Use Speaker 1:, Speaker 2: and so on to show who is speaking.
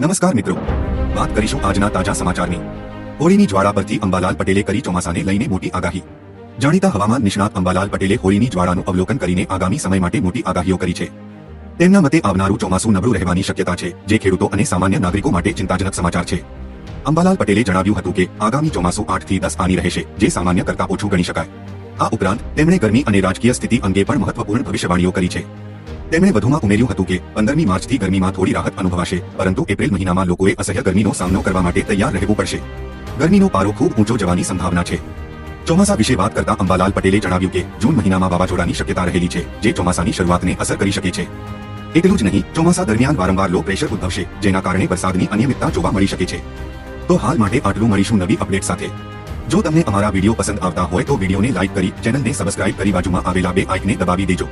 Speaker 1: નમસ્કાર મિત્રો. વાત કરીશું આજના તાજા સમાચારની. હોળીની જ્વાળા પરથી અંબાલાલ પટેલે કરી ચોમાસાને લઈને મોટી આગાહી. જાણીતા હવામાન નિષ્ણાત અંબાલાલ પટેલે હોળીની જ્વાળાનું અવલોકન કરીને આગામી સમય માટે મોટી આગાહીઓ કરી છે. તેમના મતે આવનારું ચોમાસું નબળું રહેવાની શક્યતા છે, જે ખેડૂતો અને સામાન્ય નાગરિકો માટે ચિંતાજનક સમાચાર છે. અંબાલાલ પટેલે જણાવ્યું હતું કે, આગામી ચોમાસું આઠથી દસ આની રહેશે, જે સામાન્ય કરતા ઓછું ગણી શકાય. આ ઉપરાંત, તેમણે ગરમી અને રાજકીય સ્થિતિ અંગે પણ મહત્વપૂર્ણ ભવિષ્યવાણીઓ કરી છે. તેમણે વધુમાં ઉમેર્યું હતું કે, પંદરમી માર્ચથી ગરમીમાં થોડી રાહત અનુભવાશે, પરંતુ એપ્રિલ મહિનામાં લોકોએ અસહ્ય ગરમીનો સામનો કરવા માટે તૈયાર રહેવું પડશે. ગરમીનો પારો ખૂબ ઊંચો જવાની સંભાવના છે. ચોમાસા વિશે વાત કરતા અંબાલાલ પટેલે જણાવ્યું કે, જૂન મહિનામાં વાવાઝોડાની શક્યતા રહેલી છે, જે ચોમાસાની શરૂઆતને અસર કરી શકે છે. એટલું જ નહીં, ચોમાસા દરમિયાન વારંવાર લો પ્રેશર ઉદ્ભવશે, જેના કારણે વરસાદની અનિયમિતતા જોવા મળી શકે છે. તો હાલ માટે આટલું મળીશું નવી અપડેટ સાથે. જો તમને અમારા વીડિયો પસંદ આવતા હોય તો વિડીયોને લાઇક કરી, ચેનલને સબસ્ક્રાઇબ કરી બાજુમાં આવેલા બે આઇકને દબાવી દેજો.